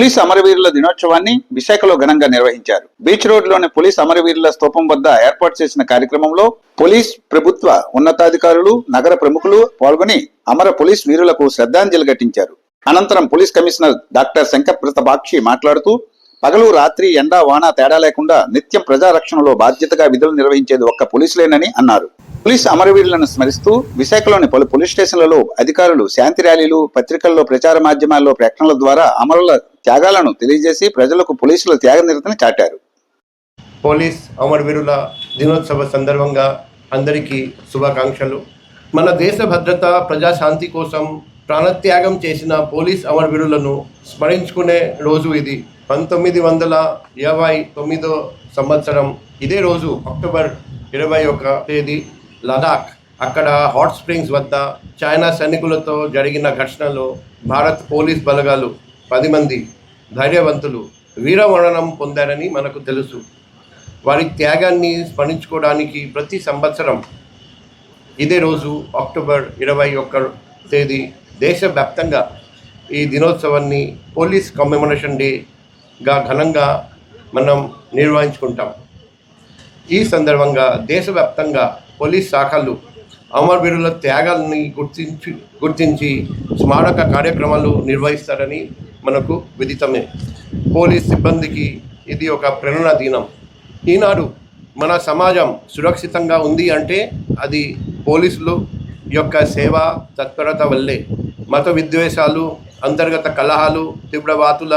పులిస్ అమరవీరుల దినోత్సవాన్ని విశాఖలో ఘనంగా నిర్వహించారు. బీచ్ రోడ్లోని పోలీస్ అమరవీరుల స్థూపం వద్ద ఏర్పాటు చేసిన కార్యక్రమంలో పోలీస్ ప్రభుత్వ ఉన్నతాధికారులు నగర ప్రముఖులు పాల్గొని అమర పోలీస్ వీరులకు శ్రద్ధాంజలి ఘటించారు. అనంతరం పోలీస్ కమిషనర్ డాక్టర్ శంకర్ ప్రతాపాక్షి మాట్లాడుతూ పగలు రాత్రి ఎండ వాన తేడా లేకుండా నిత్యం ప్రజారక్షణలో బాధ్యతగా విధులు నిర్వహించేది ఒక్క పోలీసులేనని అన్నారు. పోలీస్ అమరవీరులను స్మరిస్తూ విశాఖలోని పలు పోలీస్ స్టేషన్లలో అధికారులు శాంతి ర్యాలీలు పత్రికల్లో ప్రచార మాధ్యమాల్లో ప్రకటనల ద్వారా అమరుల త్యాగాలను తెలియజేసి ప్రజలకు పోలీసుల త్యాగ నిరతని చాటారు. పోలీస్ అమరవీరుల దినోత్సవ సందర్భంగా అందరికీ శుభాకాంక్షలు. మన దేశ భద్రత ప్రజాశాంతి కోసం ప్రాణత్యాగం చేసిన పోలీస్ అమరవీరులను స్మరించుకునే రోజు ఇది. పంతొమ్మిది వందల ఇరవై తొమ్మిదో సంవత్సరం ఇదే రోజు అక్టోబర్ ఇరవై ఒక తేదీ లడాక్ అక్కడ హాట్ స్ప్రింగ్స్ వద్ద చైనా సైనికులతో జరిగిన ఘర్షణలో భారత్ పోలీస్ బలగాలు పది మంది ధైర్యవంతులు వీరమరణం పొందారని మనకు తెలుసు. వారి త్యాగాన్ని స్మరించుకోవడానికి ప్రతి సంవత్సరం ఇదే రోజు అక్టోబర్ ఇరవై ఒక్క తేదీ దేశవ్యాప్తంగా ఈ దినోత్సవాన్ని పోలీస్ కమ్మెమరేషన్ గా ఘనంగా మనం నిర్వహించుకుంటాం. ఈ సందర్భంగా దేశవ్యాప్తంగా పోలీస్ శాఖలు అమరవీరుల త్యాగాల్ని గుర్తించి గుర్తించి స్మారక కార్యక్రమాలు నిర్వహిస్తారని మనకు విదితమే. పోలీస్ సిబ్బందికి ఇది ఒక ప్రేరణ దినం. ఈనాడు మన సమాజం సురక్షితంగా ఉంది అంటే అది పోలీసులు యొక్క సేవ తత్పరత వల్లే. మత విద్వేషాలు అంతర్గత కలహాలు తీవ్రవాతుల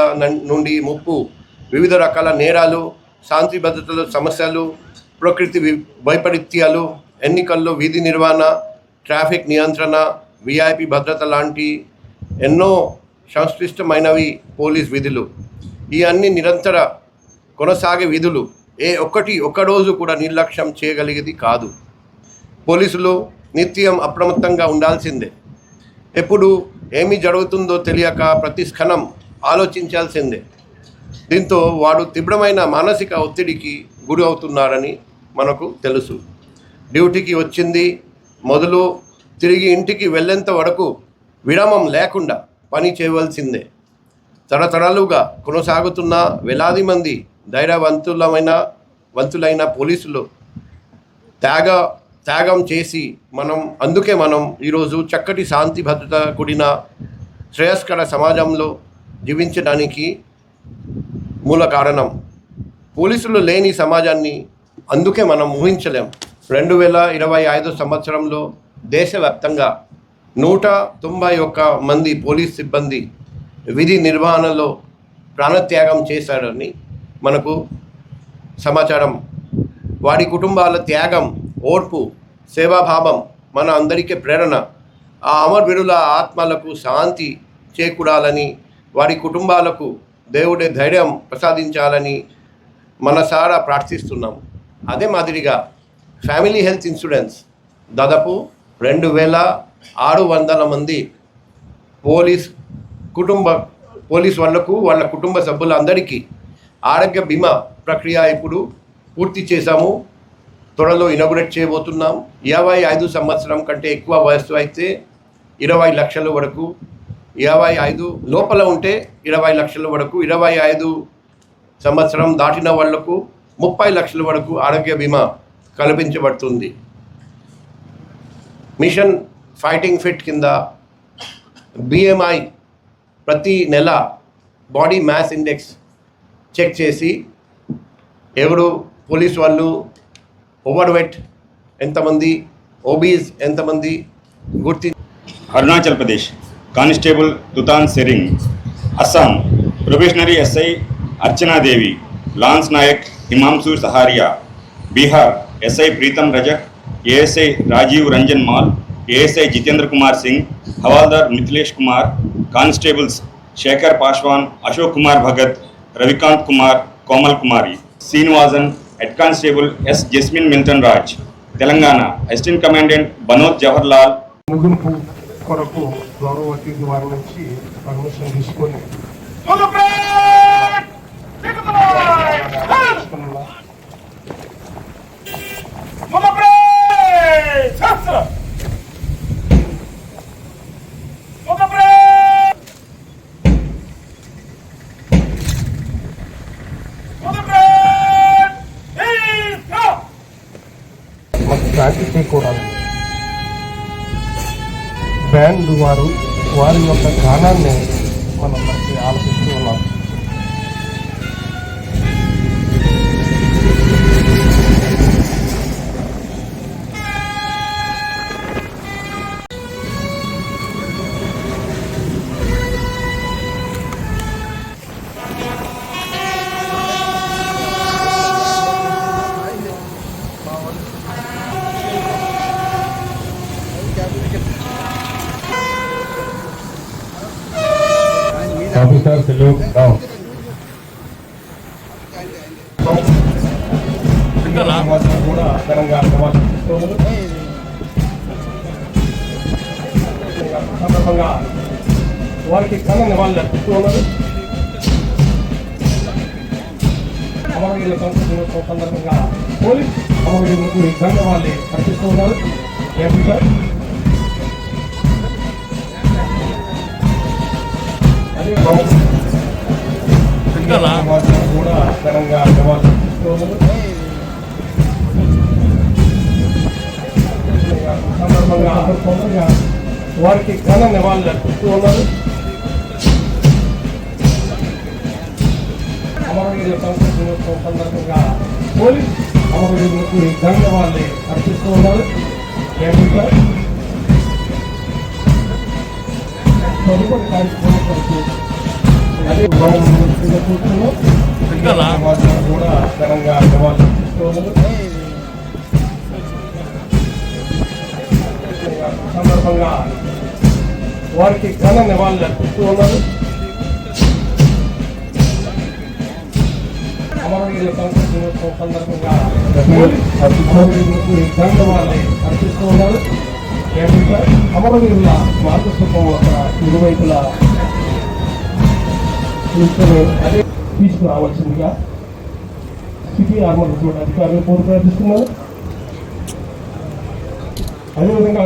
నుండి ముప్పు వివిధ రకాల నేరాలు శాంతి భద్రతల సమస్యలు ప్రకృతి వైపరీత్యాలు ఎన్నికల్లో వీధి నిర్వహణ ట్రాఫిక్ నియంత్రణ విఐపి భద్రత లాంటి ఎన్నో సంక్లిష్టమైనవి పోలీస్ విధులు. ఈ అన్ని నిరంతర కొనసాగే విధులు ఏ ఒక్కటి ఒక్కరోజు కూడా నిర్లక్ష్యం చేయగలిగేది కాదు. పోలీసులు నిత్యం అప్రమత్తంగా ఉండాల్సిందే. ఎప్పుడు ఏమి జరుగుతుందో తెలియక ప్రతి క్షణం ఆలోచించాల్సిందే. దీంతో వాడు తీవ్రమైన మానసిక ఒత్తిడికి గురి అవుతున్నారని మనకు తెలుసు. డ్యూటీకి వచ్చింది మొదలు తిరిగి ఇంటికి వెళ్ళేంత వరకు విరామం లేకుండా పని చేయవలసిందే. తరతరాలుగా కొనసాగుతున్న వేలాది మంది ధైర్యవంతులమైన వంతులైన పోలీసులు త్యాగ త్యాగం చేసి మనం అందుకే మనం ఈరోజు చక్కటి శాంతి భద్రత కూడిన శ్రేయస్కర సమాజంలో జీవించడానికి మూల కారణం పోలీసులు లేని సమాజాన్ని అందుకే మనం ఊహించలేం. రెండు వేల ఇరవై ఐదు సంవత్సరంలో దేశవ్యాప్తంగా నూట తొంభై ఒక్క మంది పోలీస్ సిబ్బంది విధి నిర్వహణలో ప్రాణత్యాగం చేశారని మనకు సమాచారం. వారి కుటుంబాల త్యాగం ఓర్పు సేవాభావం మన అందరికీ ప్రేరణ ఆ అమరవీరుల ఆత్మలకు శాంతి చేకూడాలని వారి కుటుంబాలకు దేవుడే ధైర్యం ప్రసాదించాలని మనసారా ప్రార్థిస్తున్నాం అదే మాదిరిగా ఫ్యామిలీ హెల్త్ ఇన్సూరెన్స్ దాదాపు రెండు వేల ఆరు వందల మంది పోలీస్ కుటుంబ పోలీస్ వాళ్ళకు వాళ్ళ కుటుంబ సభ్యులందరికీ ఆరోగ్య బీమా ప్రక్రియ ఇప్పుడు పూర్తి చేశాము. త్వరలో ఇనాగురేట్ చేయబోతున్నాం. యాభై ఐదు సంవత్సరం కంటే ఎక్కువ వయస్సు అయితే ఇరవై లక్షల వరకు యాభై ఐదు లోపల ఉంటే ఇరవై లక్షల వరకు ఇరవై ఐదు సంవత్సరం దాటిన వాళ్ళకు ముప్పై లక్షల వరకు ఆరోగ్య బీమా కల్పించబడుతుంది. మిషన్ ఫైటింగ్ ఫిట్ కింద బిఎంఐ ప్రతి నెల బాడీ మ్యాస్ ఇండెక్స్ చెక్ చేసి ఎవరు పోలీస్ వాళ్ళు ఓవర్ వెట్ ఎంతమంది ఓబీస్ ఎంతమంది గుర్తి Arunachal Pradesh constable Tutan Tsering Assam probationary SI Archanadevi lance Naik Himanshu Saharia Bihar SI Pritam Rajak ASI Rajiv Ranjan Mall ASI Jitendra Kumar Singh havildar Mithilesh Kumar constables Shekhar Paswan Ashok Kumar Bhagat Ravikant Kumar Komal Kumari Srinivasan head constable S Jasmine మింతన్ Raj Telangana assistant commandant Banoth Jawaharlal ముగింపు కొరకు గౌరవ అతిథి వారి నుంచి permission తీసుకొని శాంతి చేకూరాలి band వారు వారి యొక్క గానాన్ని మనం ఆలోచిస్తూ ఉన్నాం Officer salute down. సమాజం కూడా ఘనంగా సమావేశిస్తున్నారు. సందర్భంగా వారికి ఘన నివాళులు అర్పిస్తూ ఉన్నారు అమరవీరుల సంస్కృతి దినోత్సవం సందర్భంగా పోలీస్ అమరవీరులకు ఈ ఘన నివాళులు అర్పిస్తూ ఉన్నారు కూడా ఘనంగా నివాళులు అర్పిస్తూ ఉన్నారు సందర్భంగా తొందరగా వారికి ఘన నివాళులు అర్పిస్తూ ఉన్నారు. అమరవీరుల సంస్కృతి దినోత్సవం సందర్భంగా పోలీస్ అమరవీరులకు ఈ ఘన నివాళులు అర్పిస్తూ ఉన్నారు. ఏపీ సార్ తదుపరి కార్యక్రమం కూడా ఘనంగా నివాళులు అర్పిస్తూ ఉన్నారు సందర్భంగా వారికి ఘన నివాళులు అర్పిస్తూ ఉన్నారు అమరవీరుల సంస్కృతి దినోత్సవం సందర్భంగా అమరవీరులకు ఈ ఘన నివాళులు అర్పిస్తూ ఉన్నారు ఏంటి సార్? అమరవీరుల మార్గస్థూపం ఒక ఇరువైపులా తీసుకుని అదే తీసుకురావాల్సిందిగా సిటీ ఆర్మల్ అధికారులు కోరి ప్రార్థిస్తున్నారు అదేవిధంగా